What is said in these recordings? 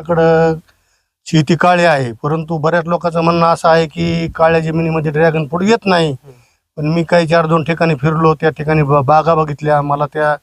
आपल्याकडं शेती काळी आहे. परंतु बऱ्याच लोकांचं म्हणणं असं आहे की काळ्या जमिनीमध्ये ड्रॅगन फ्रूट येत नाही. पण मी काही चार दोन ठिकाणी फिरलो त्या ठिकाणी बागा बघितल्या. मला त्या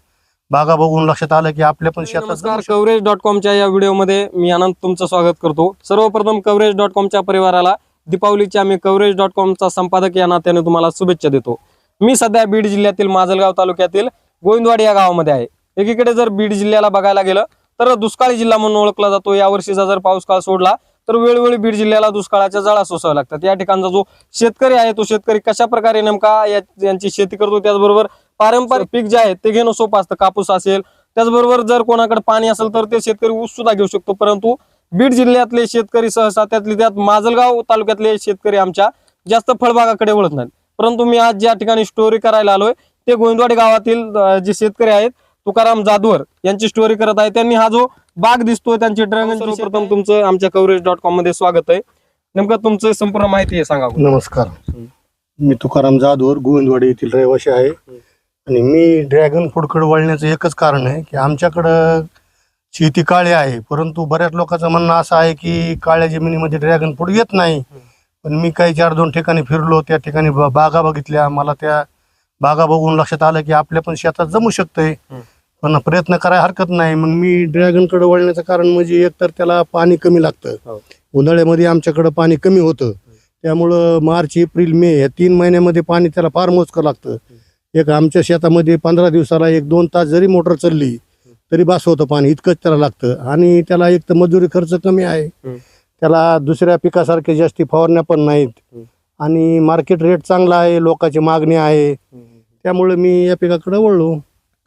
बागा बघून लक्षात आलं की आपल्या पण शेतात कव्हरेज डॉट कॉमच्या या व्हिडिओमध्ये मी आनंद तुमचं स्वागत करतो. सर्वप्रथम कव्हरेज डॉट कॉमच्या परिवाराला दीपावलीच्या मी कव्हरेज डॉट कॉमचा संपादक या नात्याने तुम्हाला शुभेच्छा देतो. मी सध्या बीड जिल्ह्यातील माजलगाव तालुक्यातील गोविंदवाडी या गावामध्ये आहे. एकीकडे जर बीड जिल्ह्याला बघायला गेलं तर दुष्काळी जिल्हा म्हणून ओळखला जातो. या वर्षीचा जर पाऊस काळ सोडला तर वेळोवेळी बीड जिल्ह्याला दुष्काळाच्या जळा सोसाव्या लागतात. या ठिकाणचा जो शेतकरी आहे तो शेतकरी कशा प्रकारे नेमका यांची शेती करतो त्याचबरोबर पारंपरिक पीक जे आहे ते घेणं सोपं असतं. कापूस असेल त्याचबरोबर जर कोणाकडे पाणी असेल तर ते शेतकरी ऊस सुद्धा घेऊ शकतो. परंतु बीड जिल्ह्यातले शेतकरी सहसा त्यातले त्यात माजलगाव तालुक्यातले शेतकरी आमच्या जास्त फळबागाकडे वळत नाहीत. परंतु मी आज ज्या ठिकाणी स्टोरी करायला आलोय ते गोविंदवाडी गावातील जे शेतकरी आहेत तुकाराम जाधवर यांची स्टोरी करत आहे. त्यांनी हा जो बाग दिसतोय त्यांची ड्रॅगन सर्वप्रथम तुमचं आमच्या कव्हरेज डॉट कॉममध्ये स्वागत आहे. नेमकं तुमचं संपूर्ण माहिती आहे सांगा नमस्कार. मी तुकाराम जाधवर गोविंदवाडी येथील रहिवासी आहे. आणि मी ड्रॅगन फ्रूटकडे वळण्याचं एकच कारण आहे की आमच्याकडं शेती काळी आहे. परंतु बऱ्याच लोकांचं म्हणणं असं आहे की काळ्या जमिनीमध्ये ड्रॅगन फ्रूट येत नाही. पण मी काही चार दोन ठिकाणी फिरलो. त्या ठिकाणी बागा बघितल्या. मला त्या बागा बघून लक्षात आलं की आपल्या पण शेतात जमू शकतंय. पण प्रयत्न करायला हरकत नाही. मग मी ड्रॅगनकडे वळण्याचं कारण म्हणजे एकतर त्याला पाणी कमी लागतं. हो. उन्हाळ्यामध्ये आमच्याकडं पाणी कमी होतं. त्यामुळं मार्च एप्रिल मे या तीन महिन्यामध्ये पाणी त्याला फार मोजकं लागतं. एक आमच्या शेतामध्ये पंधरा दिवसाला एक दोन तास जरी मोटर चालली तरी बास होतं पाणी. इतकंच त्याला लागतं. आणि त्याला एक तर मजुरी खर्च कमी आहे. त्याला दुसऱ्या पिकासारखे जास्ती फवारण्या पण नाहीत. आणि मार्केट रेट चांगला आहे. लोकांची मागणी आहे. त्यामुळे मी या पिकाकडे वळलो.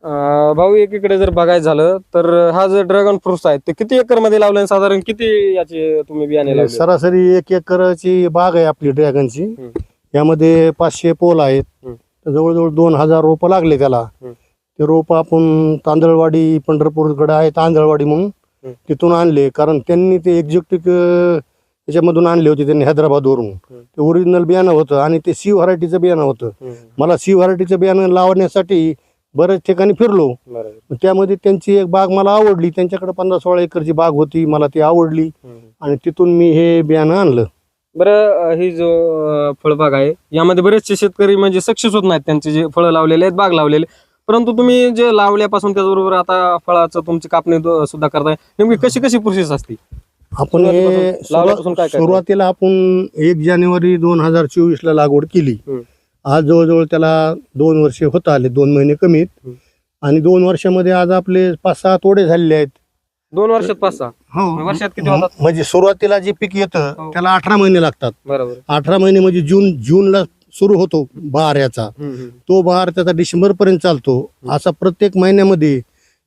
अं, भाऊ एकीकडे जर बघायचं झालं तर हा जो ड्रॅगन फ्रुट्स आहे ते किती एकरमध्ये लावले साधारण किती याचे तुम्ही बियाणे लावले? सरासरी एक एकरची बाग आहे आपली ड्रॅगनची हम्म. यामध्ये पाचशे पोल आहेत. हम्म. तर जवळजवळ दोन हजार रोपं लागले त्याला. हम्म. ते रोपं आपण तांदळवाडी पंढरपूरकडे आहे तांदळवाडी म्हणून. तिथून आणले. कारण त्यांनी ते एक्झॉटिक याच्यामधून आणले होते त्यांनी हैदराबादवरून. ते ओरिजिनल बियाणं होतं आणि ते सी व्हरायटीचं बियाणं होतं. मला सी व्हरायटीचं बियाणं लावण्यासाठी बऱ्याच ठिकाणी फिरलो. त्यामध्ये त्यांची एक बाग मला आवडली. त्यांच्याकडे पंधरा सोळा एकरची बाग होती. मला ती आवडली. आणि तिथून मी हे बियाणं आणलं. बरं ही जो फळबाग आहे यामध्ये बरेचसे शेतकरी म्हणजे सक्सेस होत नाहीत. त्यांचे जे फळं लावलेले आहेत बाग लावलेले. परंतु तुम्ही जे लावल्यापासून त्याचबरोबर आता फळाचं तुमची कापणी सुद्धा करताय नेमकी कशी कशी प्रोसेस असते? आपण हे लावल्यापासून काय सुरुवातीला आपण एक जानेवारी दोन हजार चोवीस ला लागवड केली. आज जवळजवळ त्याला दोन वर्षे होत आले दोन महिने कमीत. आणि दोन वर्षामध्ये आज आपले पाच सहा तोडे झालेले आहेत. दोन वर्षात पाच सहा? वर्षात किती होतात? म्हणजे सुरुवातीला जे पीक येतं हो. त्याला अठरा महिने लागतात. बरोबर. अठरा महिने म्हणजे जून जूनला सुरू होतो बहार याचा. तो बहार त्याचा डिसेंबर पर्यंत चालतो. असा प्रत्येक महिन्यामध्ये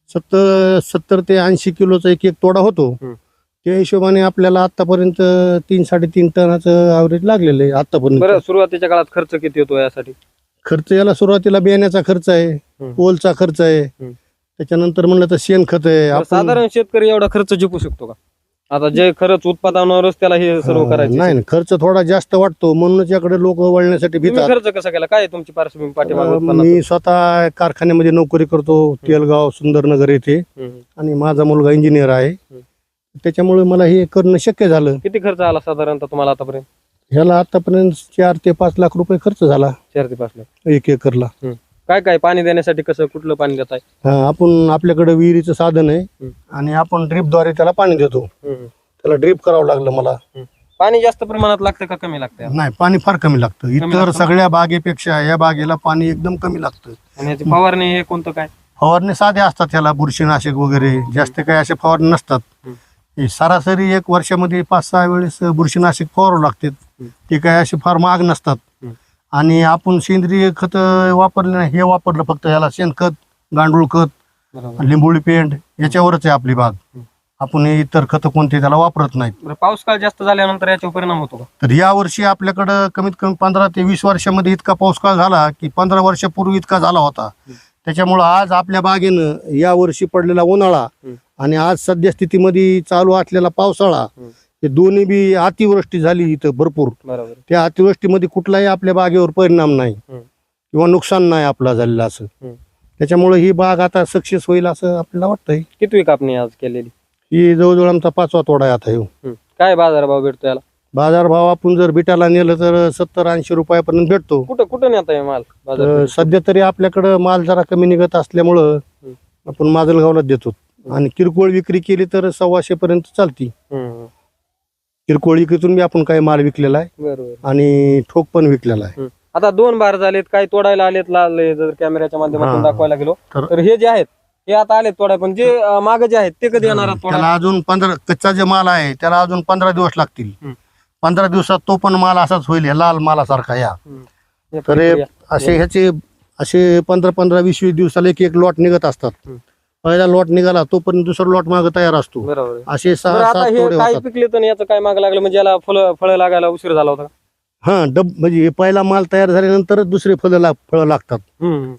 सत्तर सत्तर ते ऐंशी किलोचा एक एक तोडा होतो. त्या हिशोबाने आपल्याला आतापर्यंत तीन साडेतीन टनाचं ॲव्हरेज लागलेलं आहे आतापर्यंत. सुरुवातीच्या काळात खर्च किती होतो यासाठी? खर्च याला सुरुवातीला बियाण्याचा खर्च आहे हम्म. पोलचा खर्च आहे. हम्म. त्याच्यानंतर म्हणलं तर शेणखत आहे. बरं, आपण- साधारण शेतकरी एवढा खर्च जिंकू शकतो का? आता जे खरंच उत्पादनावरच त्याला हे सर्व करायचं नाही खर्च थोडा जास्त वाटतो. म्हणूनच याकडे लोक वळण्यासाठी तुम्ही भितात. खर्च कसा केला? काय आहे तुमची पार्श्वभूमी पाठीमागे अं, उत्पन्नाचं? मी स्वतः कारखान्यामध्ये नोकरी करतो तेलगाव सुंदरनगर येथे. हम्म. आणि माझा मुलगा इंजिनियर आहे. त्याच्यामुळे मला हे करणं शक्य झालं. किती खर्च आला साधारणतः तुम्हाला आतापर्यंत? ह्याला आतापर्यंत चार ते पाच लाख रुपये खर्च झाला. चार ते पाच लाख. एक एकरला. काय काय पाणी देण्यासाठी कसं कुठलं पाणी देत आहे हा, आपण आपल्याकडे विहिरीचं साधन आहे. आणि आपण ड्रीपद्वारे त्याला पाणी देतो. त्याला ड्रीप करावं लागलं मला. पाणी जास्त प्रमाणात लागतं का कमी लागतं? नाही पाणी फार कमी लागतं. इतर? सगळ्या बागेपेक्षा या बागेला पाणी एकदम कमी लागतं. आणि याची फवारणी हे कोणतं काय? फवारणी साधे असतात त्याला बुरशीनाशक वगैरे. जास्त काही असे फवारणी नसतात. हे सरासरी एक वर्षामध्ये पाच सहा वेळेस बुरशीनाशक फवारावं लागतात हम्म. ते काय असे फार महाग नसतात. आणि आपण सेंद्रिय खत वापरले नाही हे वापरलं फक्त याला शेणखत गांडूळ खत लिंबोळी पेंट याच्यावरच आहे आपली बाग. आपण इतर खत कोणते त्याला वापरत नाहीत पाऊस काळ जास्त झाल्यानंतर याच्यावर परिणाम होतो तर या वर्षी आपल्याकडं कमीत कमी पंधरा ते वीस वर्षामध्ये इतका पाऊस काळ झाला की पंधरा वर्षापूर्वी इतका झाला होता त्याच्यामुळं आज आपल्या बागेनं या वर्षी पडलेला उन्हाळा. आणि आज सध्या स्थितीमध्ये चालू असलेला पावसाळा. हे दोन्ही बी अतिवृष्टी झाली इथं भरपूर बरोबर त्या अतिवृष्टीमध्ये कुठलाही आपल्या बागेवर परिणाम नाही. किंवा नुकसान नाही आपला झालेलं असं. त्याच्यामुळे ही बाग आता सक्सेस होईल असं आपल्याला वाटतंय कितवी कापणी आज केलेली ही जवळजवळ आमचा पाचवा तोडा आहे आता हं. काय बाजारभाव भेटतो याला बाजारभाव आपण जर बिटाला नेलं तर सत्तर ऐंशी रुपयापर्यंत भेटतो कुठं कुठं नेता माल बाजार तर सध्या तरी आपल्याकडं माल जरा कमी निघत असल्यामुळं. आपण माजलगावलाच देतो आणि किरकोळ विक्री केली तर सव्वाशे पर्यंत चालती. किरकोळ विक्रीतून बी आपण काही माल विकलेला आहे बरोबर. आणि ठोक पण विकलेला आहे. आता दोन बार झालेत काही तोडायला आलेत लाल जर कॅमेऱ्याच्या माध्यमातून हा. दाखवायला गेलो. तर- तर हे जे आहेत हे आता आलेत तोडाय पण जे मागे जे आहेत ते कधी येणार आहेत तोडायला? त्याला अजून पंधरा कच्चा जे माल आहे त्याला अजून पंधरा दिवस लागतील. पंधरा दिवसात तो पण माल असाच होईल लाल मालासारखा या. हे तर हे प्रक्रिया. असे ह्याचे असे पंधरा पंधरा वीस वीस दिवसाला एक एक लॉट निघत असतात. पहिला लॉट निघाला तोपर्यंत दुसरा लॉट मागे तयार असतो. बरोबर आहे. असे बरं, सहा आता सात हे तोडे काय होतात. पिकले तर याचं काय माग लागलं? म्हणजे याला फळं फळं लागायला उशीर झाला होता. हा डब म्हणजे पहिला माल तयार झाल्यानंतरच दुसरे फळं लाग फळं लागतात.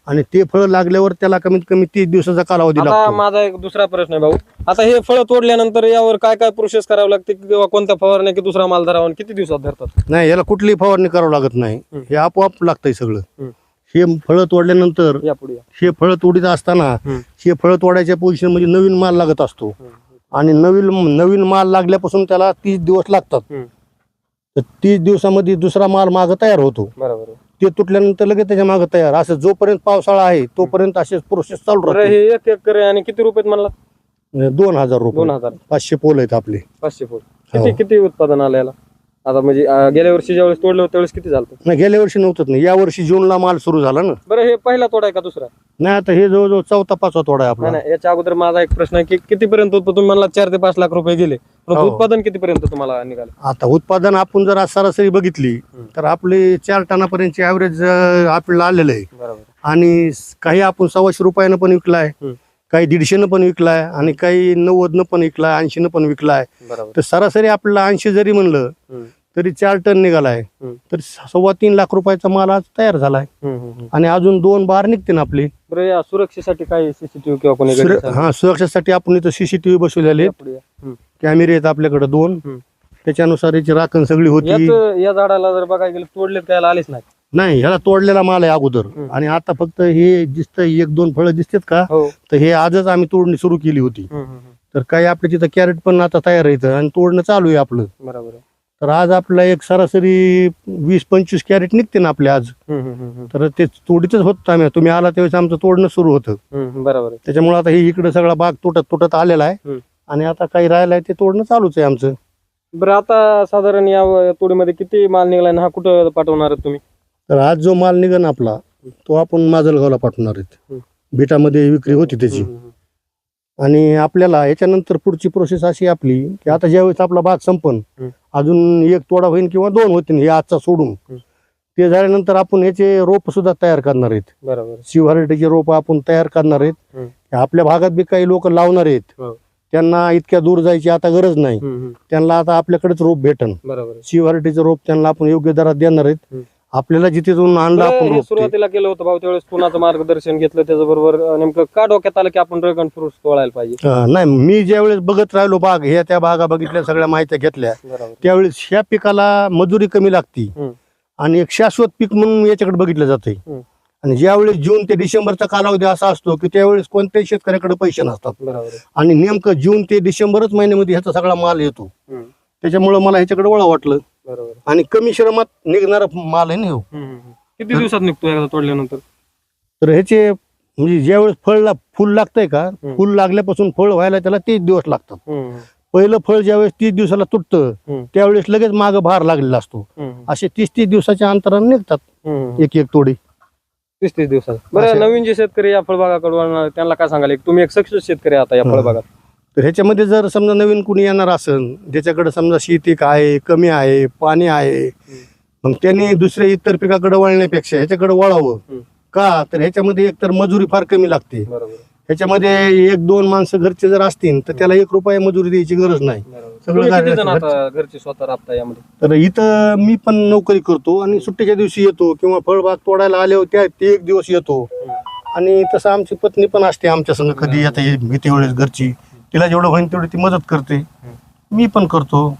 आणि ते फळं लागल्यावर त्याला कमीत कमी तीस दिवसाचा कालावधी आता लागतो. माझा एक दुसरा प्रश्न आहे भाऊ. आता हे फळं तोडल्यानंतर यावर काय काय प्रोसेस करावं लागते? किंवा कोणत्या फवारण्या की दुसरा माल धरावा आणि किती दिवसात धरतात? नाही याला कुठलीही फवारणी करावं लागत नाही. हं. हे आपोआप लागतंय सगळं. हे फळं तोडल्यानंतर या पुढे हे फळं तोडीत असताना हं. हे फळं तोडायच्या पोझिशन म्हणजे नवीन माल लागत असतो. आणि नवीन नवीन माल लागल्यापासून त्याला तीस दिवस लागतात. तर तीस दिवसामध्ये दुसरा माल मागं तयार होतो. बरोबर आहे. ते तुटल्यानंतर लगेच त्याच्या मागं तयार. असं जोपर्यंत पावसाळा आहे तोपर्यंत असे प्रोसेस चालू बरं राहते. हे एक एकर आहे आणि किती रुपयात म्हणला? दोन हजार दोन रुपये हजार. पाचशे पोल आहेत आपले. पाचशे फूट किती हो. किती उत्पादन आलं याला? आता म्हणजे अं, गेल्या वर्षी ज्यावेळेस तोडलं होतं त्यावेळेस किती झालं नाही गेल्या वर्षी नव्हतंच नाही. या वर्षी जूनला माल सुरू झाला ना. बरं हे पहिला तोडा आहे का दुसरा? नाही आता हे जवळजवळ चौथा पाचवा तोडा आहे नाही आपला. नाही याच्या अगोदर माझा एक प्रश्न आहे की कितीपर्यंत उत्पन्न तुम्ही म्हणला चार ते पाच लाख रुपये गेले हो. उत्पादन कितीपर्यंत तुम्हाला निघालं? आता उत्पादन आपण जर आज सरासरी बघितली. तर आपले चार टनापर्यंतचे ॲव्हरेज आपल्याला आलेलं आहे. बरोबर. आणि स- काही आपण सव्वाशे रुपयानं पण विकलाय. हं. काही दीडशेनं पण विकलाय आणि काही नव्वदनं पण विकलाय ऐंशीनं पण विकलाय बरोबर तर सरासरी आपल्याला ऐंशी जरी म्हणलं. तरी चार टन निघालाय. तर सव्वा तीन लाख रुपयाचा माल आज तयार झालाय. आणि अजून दोन बार निघते ना आपले बरं या सुरक्षेसाठी काय सीसीटीव्ही किंवा कोणी सुर-. हा सुरक्षेसाठी आपण इथं सीसीटीव्ही बसवलेले या पुढे या. हं. कॅमेरे आहेत आपल्याकडे दोन. त्याच्यानुसार याची राखण सगळी होती याच या झाडाला जर बघायला गेलं तोडलेत काय आलेच नाही नाही ह्याला तोडलेला माल आहे अगोदर. आणि आता फक्त हे दिसतंय एक दोन फळं दिसतात का? हो. तर हे आजच आम्ही तोडणी सुरू केली होती. तर काही आपल्या तिथं कॅरेट पण आता तयार इथं आणि तोडणं चालू आहे आपलं. बरोबर तर आज आपला एक सरासरी वीस पंचवीस कॅरेट निघते ना आपले आज. तर ते तोडीतच होत आम्ही. तुम्ही आला त्यावेळेस आमचं तोडणं सुरू होतं. बरोबर त्याच्यामुळे आता हे इकडे सगळा बाग तुटत तुटत आलेला आहे. आणि आता काही राहिलं आहे ते तोडणं चालूच आहे आमचं. बरं आता साधारण या तोडीमध्ये किती माल निघालाय आणि हा कुठं पाठवणार आहेत तुम्ही? तर आज जो माल निघन आपला तो आपण माजलगावला पाठवणार आहेत. बिटामध्ये विक्री होती त्याची. आणि आपल्याला याच्यानंतर पुढची प्रोसेस अशी आपली की आता ज्यावेळेस आपला भाग संपन. अजून एक तोडा होईल किंवा दोन होतील हे आजचा सोडून. ते झाल्यानंतर आपण याचे रोप सुद्धा तयार करणार आहेत बरोबर. शिवहारटीचे रोप आपण तयार करणार आहेत आपल्या भागात बी काही लोक लावणार आहेत हो. त्यांना इतक्या दूर जायची आता गरज नाही. त्यांना आता आपल्याकडेच रोप भेटन बरोबर. शिवहारटीचं रोप त्यांना आपण योग्य दरात देणार आहेत. आपल्याला जिथे जाऊन आणलं आपण हे. सुरुवातीला केलं होतं भाऊ त्यावेळेस कुणाचं मार्गदर्शन घेतलं त्याच्याबरोबर नेमकं का डोक्यात आलं की आपण ड्रॅगन फ्रूट तोडायला पाहिजे अं, नाही मी ज्यावेळेस बघत राहिलो बाग ह्या त्या बागा बघितल्या सगळ्या माहित्या घेतल्या बरोबर त्यावेळेस ह्या पिकाला मजुरी कमी लागती. आणि एक शाश्वत पीक म्हणून याच्याकडे बघितलं जाते. आणि ज्यावेळेस जून ते डिसेंबरचा कालावधी असा असतो की त्यावेळेस कोणत्याही शेतकऱ्याकडे पैसे नसतात बरोबर आहे. आणि नेमकं जून ते डिसेंबरच महिन्यामध्ये ह्याचा सगळा माल येतो. त्याच्यामुळे मला ह्याच्याकडे वळा वाटलं बरोबर. आणि कमी श्रमात निघणारा माल आहे ना ह्यो. हं. किती दिवसात निघतो एकदा तोडल्यानंतर तर ह्याचे म्हणजे ज्यावेळेस फळ ला फुल लागतंय का. फुल लागल्यापासून फळ व्हायला त्याला तीस दिवस लागतात पहिलं फळ ज्यावेळेस तीस दिवसाला तुटतं. त्यावेळेस लगेच मागं भार लागलेला असतो असे तीस तीस दिवसाच्या अंतराने निघतात. एक एक तोडी तीस तीस दिवसात बरं नवीन जे शेतकरी या फळबागाकडे वळणार आहेत, त्यांना काय सांगाल एक तुम्ही एक सक्सेस शेतकरी आता या हं. फळबागात तर ह्याच्यामध्ये जर समजा नवीन कुणी येणार असेल ज्याच्याकडे समजा शेती आहे कमी आहे पाणी आहे मग त्यांनी दुसऱ्या इतर पिकाकडे वळण्यापेक्षा ह्याच्याकडे वळावं. का? तर ह्याच्यामध्ये एकतर मजुरी फार कमी लागते. ह्याच्यामध्ये एक दोन माणसं घरचे जर असतील तर त्याला एक रुपया मजुरी द्यायची गरज नाही. सगळं तुम्ही किती काय जण घरचं- आता घरचे स्वतः राबता यामध्ये? तर इथं मी पण नोकरी करतो आणि सुट्टीच्या दिवशी येतो किंवा फळबाग तोडायला आले होते ते एक दिवस येतो. आणि तसं आमची पत्नी पण असते आमच्या संग कधी आता येते वेळेस घरची. तिला जेवढं होईल तेवढी ती मदत करते. मी पण करतो.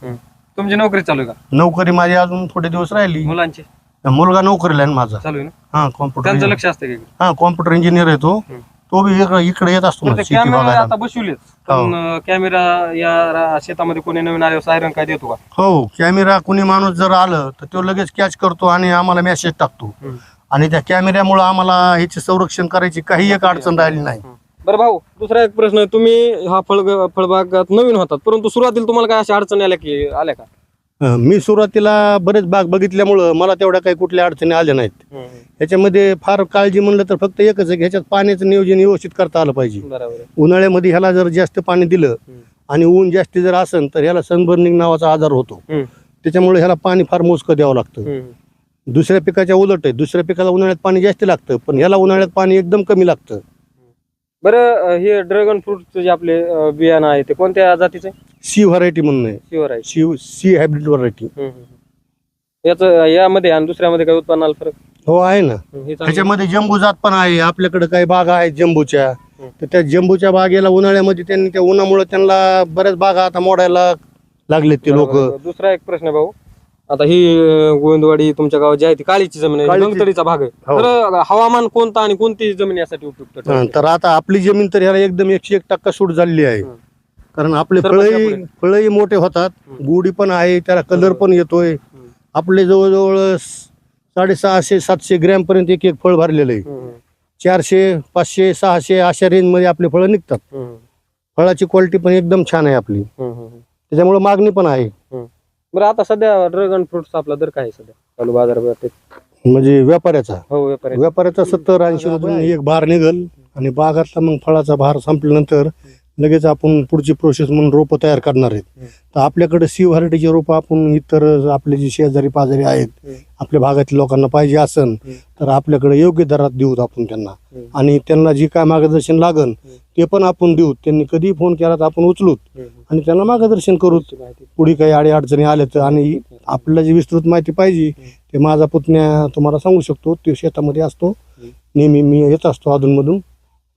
तुमची नोकरी चालू आहे का? नोकरी माझी अजून थोडे दिवस राहिली. मुलांची? मुलगा नोकरीला आहे ना माझा. चालू आहे ना? हा त्यांचं कॉम्प्युटर लक्ष असतं का हा कॉम्प्युटर इंजिनियर आहे तो. हं. तो बी इकडे इकडे येत असतो ना शेती कॅमेरा बघायला. आता बसवलेत. पण कॅमेरा या रा- शेतामध्ये कोणी नवीन आल्यावर सायरन काय देतो का? हो कॅमेरा कुणी माणूस जर आलं तर तो लगेच कॅच करतो आणि आम्हाला मेसेज टाकतो. हम्म. आणि त्या कॅमेऱ्यामुळे आम्हाला ह्याचे संरक्षण करायची काही एक अडचण राहिली नाही. बरं भाऊ दुसरा एक प्रश्न तुम्ही हा फळ फळबागात नवीन होतात परंतु सुरुवातीला तुम्हाला काय अशा अडचणी आल्या की आल्या का अं, मी सुरुवातीला बरेच बाग बघितल्यामुळं मला तेवढ्या काही कुठल्या अडचणी आल्या नाहीत ह्याच्यामध्ये फार काळजी म्हणलं तर फक्त एकच आहे की ह्याच्यात पाण्याचं नियोजन व्यवस्थित करता आलं पाहिजे बरोबर आहे. उन्हाळ्यामध्ये ह्याला जर जास्त पाणी दिलं हम्म. आणि ऊन जास्ती जर असेल तर ह्याला सनबर्निंग नावाचा आजार होतो हम्म. त्याच्यामुळे ह्याला पाणी फार मोजकं द्यावं लागतं हम्म. दुसऱ्या पिकाच्या उलट आहे दुसऱ्या पिकाला उन्हाळ्यात पाणी जास्त लागतं पण ह्याला उन्हाळ्यात पाणी एकदम कमी लागतं बरं हे ड्रॅगन फ्रूटचे जे आपले अं, बियाणं आहे ते कोणत्या जातीचे सी व्हरायटी म्हणून आहे. शिवर आहे सी सी हायब्रिड व्हरायटी हम्म, हम्म. याचं यामध्ये आणि दुसऱ्यामध्ये काय उत्पन्नाला फरक? हो आहे ना. हम्म, हे चांगलं. त्याच्यामध्ये जम्बू जात पण आहे. आपल्याकडे काही बागा आहेत जम्बूच्या. हम्म. तर त्या जम्बूच्या बागेला उन्हाळ्यामध्ये त्यांनी त्या उन्हामुळे त्यांना बऱ्याच बागा आता मोडायला लागलेत ते लोक. बरोबर. दुसरा एक प्रश्न आहे भाऊ. आता ही गोविंदवाडी तुमच्या गावात जी आहे ती काळीची जमीन आहे काळीची- भाग आहे हो. तर अं, हवामान कोणता आणि कोणती जमीन यासाठी उपयुक्त? तर आता आपली जमीन तर ह्याला एकदम एकशे एक टक्का सूट झालेली आहे. कारण आपले फळही. फळही मोठे होतात हम्म. गुढी पण आहे त्याला कलर पण येतोय. आपले जवळजवळ स- साडेसहाशे सातशे ग्रॅम पर्यंत एक एक फळ भरलेलं आहे चारशे पाचशे सहाशे अशा रेंजमध्ये आपले फळं निघतात फळाची क्वालिटी पण एकदम छान आहे आपली. त्याच्यामुळे मागणी पण आहे बरं आता सध्या ड्रॅगन फ्रुटचा आपला दर काय आहे सध्या? चालू बाजारपेठेत? म्हणजे व्यापाऱ्याचा. हो व्यापारी व्यापाऱ्याचा सत्तर ऐंशी मधून एक भार निघल आणि बागातला मग फळाचा भार संपल्यानंतर लगेच आपण पुढची प्रोसेस म्हणून रोपं तयार करणार आहेत. तर आपल्याकडे सी व्हरायटीचे रोपं आपण इतर आपले जे शेजारी पाजारी आहेत. आपल्या भागातील लोकांना पाहिजे असन. तर आपल्याकडे योग्य दरात देऊत आपण त्यांना. आणि त्यांना जी काय मार्गदर्शन लागन ते पण आपण देऊ त्यांनी कधी फोन केला तर आपण उचलूत. आणि त्यांना मार्गदर्शन करू माहिती. पुढे काही अडी अडचणी आल्या तर आणि आपल्याला जी विस्तृत माहिती पाहिजे ते माझा पुतण्या तुम्हाला सांगू शकतो तो शेतामध्ये असतो नेहमी मी येत असतो अधूनमधून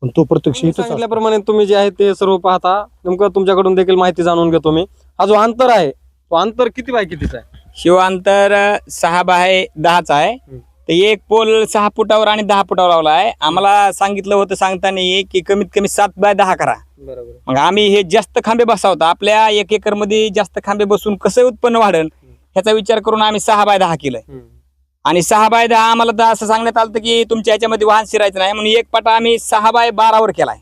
पण तो प्रत्यक्ष. सांगितल्याप्रमाणे तुम्ही जे आहे ते सर्व पाहता. नेमकं तुमच्याकडून देखील माहिती जाणून घेतो मी. हा जो अंतर आहे तो अंतर किती बाय कितीचा आहे? शिवांतर सहा बाय दहाचा आहे. तर एक पोल सहा फुटावर आणि दहा फुटावर लावला आहे. आम्हाला सांगितलं होतं सांगताना की कमीत कमी सात बाय दहा करा. बरोबर. मग आम्ही हे जास्त खांबे बसावतो. आपल्या एक एकरमध्ये जास्त खांबे बसून कसं उत्पन्न वाढेल ह्याचा विचार करून आम्ही सहा बाय दहा केलं आणि सहा बाय दहा आम्हाला तर असं सांगण्यात आलं की तुमच्या ह्याच्यामध्ये वाहन शिरायचं नाही. म्हणून एक पाटा आम्ही सहा बाय बारावर केलाय.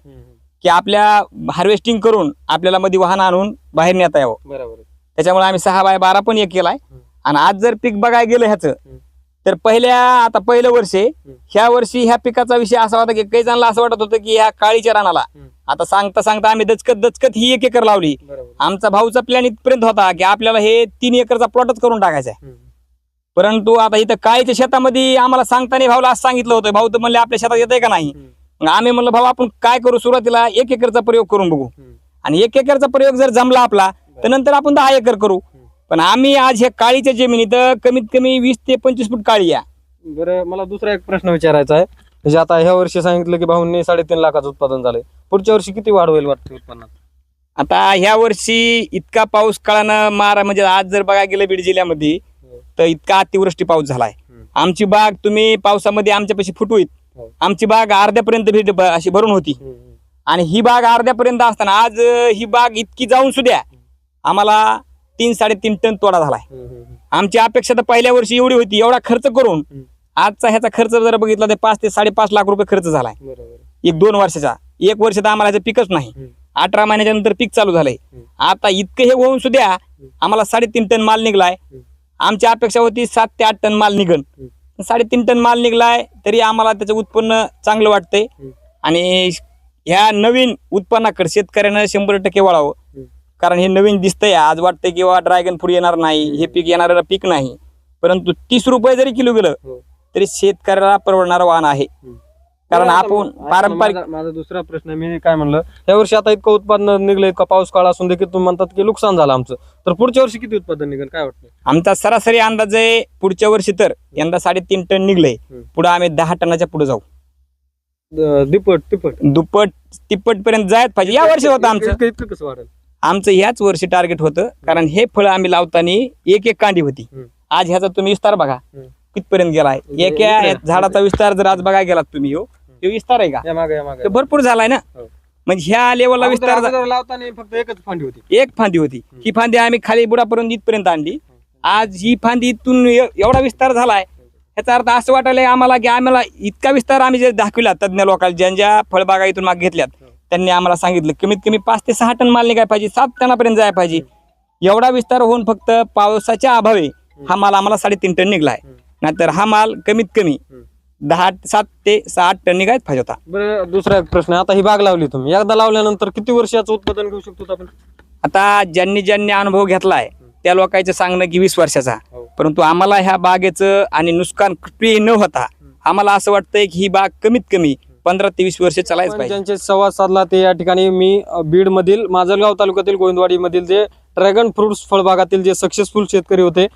की आपल्या हार्वेस्टिंग करून आपल्याला मध्ये वाहन आणून बाहेर नेता यावं. बरोबर त्याच्यामुळे आम्ही सहा बाय बारा पण एक केलाय. आणि आज जर पीक बघायला गेलं ह्याचं. तर पहिल्या आता पहिलं वर्ष. ह्या वर्षी ह्या पिकाचा विषय असा होता की काही जणांना असं वाटत होतं की ह्या काळीच्या रानाला. आता सांगता सांगता आम्ही दचकत दचकत ही एक एकर लावली. आमचा भाऊचा प्लॅन इथपर्यंत होता की आपल्याला हे तीन एकरचा प्लॉटच करून टाकायचा आहे. परंतु आता इथं काळीच्या शेतामध्ये आम्हाला सांगताना भाऊला असं सांगितलं होतं. भाऊ तर म्हणले आपल्या शेतात येतंय का नाही? मग आम्ही म्हणलं भाऊ आपण काय करू सुरुवातीला? एक एकरचा प्रयोग करून बघू. आणि एक एकरचा प्रयोग जर जमला आपला तर नंतर आपण दहा एकर करू. पण आम्ही आज ह्या काळीच्या जमिनीत कमीत कमी वीस ते पंचवीस फूट काळी आहे बरं मला दुसरा एक प्रश्न विचारायचा आहे. म्हणजे आता ह्या वर्षी सांगितलं की भाऊंनी साडेतीन लाखाचं उत्पादन झालंय. पुढच्या वर्षी किती वाढ होईल वाटतं उत्पन्नात? आता ह्या वर्षी इतका पाऊस काळानं मारा म्हणजे आज जर बघायला गेलं बीड जिल्ह्यामध्ये तर इतका अतिवृष्टी पाऊस झालाय. आमची बाग तुम्ही पावसामध्ये आमच्यापाशी फुटवीत. हो. आमची बाग अर्ध्यापर्यंत ब- अशी भरून होती. आणि ही बाग अर्ध्यापर्यंत असताना आज ही बाग इतकी जाऊन सुद्या आम्हाला तीन साडेतीन टन तोडा झालाय. आमची अपेक्षा तर पहिल्या वर्षी एवढी होती एवढा खर्च करून. आजचा ह्याचा खर्च जर बघितला तर पाच ते साडेपाच लाख रुपये खर्च झालाय. एक दोन वर्षाचा. एक वर्ष तर आम्हाला पिकच नाही. अठरा महिन्याच्या नंतर पीक चालू झालंय. आता इतकं हे होऊन सुद्या आम्हाला साडेतीन टन माल निघलाय. आमची अपेक्षा होती सात ते आठ टन माल निघन. साडेतीन टन माल निघलाय तरी आम्हाला त्याचं उत्पन्न चांगलं वाटतंय. आणि ह्या नवीन उत्पन्नाकडे शेतकऱ्यानं शंभर टक्के वळावं. कारण हे नवीन दिसतंय आज वाटतंय किंवा ड्रॅगन फ्रूट येणार नाही हे पीक येणारं पीक नाही. परंतु तीस रुपये जरी किलो गेलं हो. तरी शेतकऱ्याला परवडणारं वाहन आहे. कारण आता आपण पारंपरिक माझा माझा दुसरा प्रश्न मी काय म्हणलं. या वर्षी आता इतकं उत्पादन निघलं इतका पाऊस काळ असून देखील तुम्ही म्हणतात की नुकसान झालं आमचं. तर पुढच्या वर्षी किती उत्पादन निघेल काय वाटतं? आमचा सरासरी अंदाज आहे पुढच्या वर्षी तर यंदा साडेतीन टन निघले हम्म. पुढे आम्ही दहा टनाच्या पुढे जाऊ. द- दिपट तिपट दुप्पट तिप्पट पर्यंत जायत पाहिजे. या वर्षी होतं आमचं. इतकं इतकं कसं वाढेल? आमचं ह्याच वर्षी टार्गेट होतं. कारण हे फळ आम्ही लावताना एक एक कांडी होती. हम्म. आज ह्याचा तुम्ही विस्तार बघा. हम्म. कितपर्यंत गेलाय? म्हणजे एका इकडे- झाडाचा विस्तार जर आज बघायला गेलात तुम्ही हो तो विस्तार आहे का? या मागे या मागे. तो भरपूर झालाय ना? हो. म्हणजे ह्या लेवलला विस्तार झा- अगोदर लावताना फक्त एकच फांदी होती. एक फांदी होती. ही फांदी आम्ही खाली बुडापर्यंत इथपर्यंत आणली. आज ही फांदी इथून एव- एवढा विस्तार झालाय. ह्याचा अर्थ असं वाटायला आम्हाला की आम्हाला इतका विस्तार आम्ही जे दाखविला तज्ज्ञ लोकांना ज्या ज्या फळबागा इथून माग घेतल्यात त्यांनी आम्हाला सांगितलं कमीत कमी पाच ते सहा टन माल निघाय पाहिजे सात टनापर्यंत जायला पाहिजे. एवढा विस्तार होऊन फक्त पावसाच्या अभावी हा माल आम्हाला साडेतीन टन निघलाय. नाहीतर हा माल कमीत कमी दहा सात ते सहा आठ टन निघायच पाहिजे होता. बरं दुसरा एक प्रश्न. आता ही बाग लावली तुम्ही. एकदा लावल्यानंतर किती वर्षाचं उत्पादन घेऊ शकतो आपण? आता ज्यांनी ज्यांनी अनुभव घेतलाय त्या लोकांचं सांगणं की वीस वर्षाचा. हो. परंतु आम्हाला ह्या बागेचं आणि नुकसान कुठेही न होता आम्हाला असं वाटतंय की ही बाग कमीत कमी पंधरा ते वीस वर्ष चालायच पाहिजे. ज्यांचे संवाद साधला ते या ठिकाणी मी बीड मधील माजलगाव तालुक्यातील गोविंदवाडी मधील जे ड्रॅगन फ्रुट्स फळबागातील जे सक्सेसफुल शेतकरी होते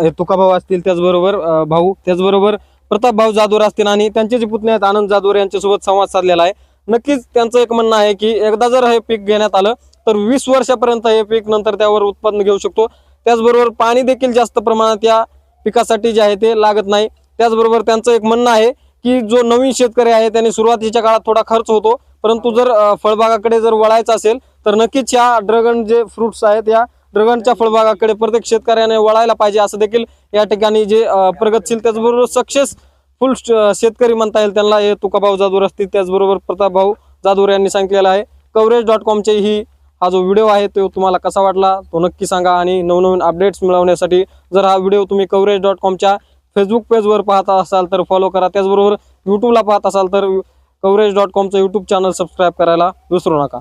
हे तुकाभाऊ असतील त्याचबरोबर भाऊ त्याचबरोबर प्रताप भाऊ जाधवर असतील आणि त्यांचे जे पुतणे आहेत. आनंद जाधवर यांच्यासोबत संवाद साधलेला आहे. नक्कीच त्यांचं एक म्हणणं आहे की एकदा जर हे पीक घेण्यात आलं तर वीस वर्षापर्यंत हे पीक नंतर त्यावर उत्पन्न घेऊ शकतो. त्याचबरोबर पाणी देखील जास्त प्रमाणात या पिकासाठी जे आहे ते लागत नाही. त्याचबरोबर त्यांचं एक म्हणणं आहे की जो नवीन शेतकरी आहे त्याने सुरुवातीच्या काळात थोडा खर्च होतो. परंतु जर फळबागाकडे जर वळायचं असेल तर नक्कीच या ड्रॅगन जे फ्रुट्स आहेत या ड्रगनच्या फळबागाकडे प्रत्येक शेतकऱ्याने वळायला पाहिजे असं देखील या ठिकाणी जे प्रगतशील त्याचबरोबर सक्सेसफुल शेतकरी म्हणता येईल त्यांना हे तुकाभाऊ जाधवर असतील त्याचबरोबर प्रतापभाऊ जाधवर यांनी सांगितलेलं आहे. कवरेज डॉट कॉमचे ही हा जो व्हिडिओ आहे तो तुम्हाला कसा वाटला तो नक्की सांगा आणि नवनवीन अपडेट्स मिळवण्यासाठी जर हा व्हिडिओ तुम्ही कवरेज डॉट कॉमच्या फेसबुक पेजवर पाहत असाल तर फॉलो करा. त्याचबरोबर यूट्यूबला पाहत असाल तर कवरेज डॉट कॉमचं यूट्यूब चॅनल सबस्क्राईब करायला विसरू नका.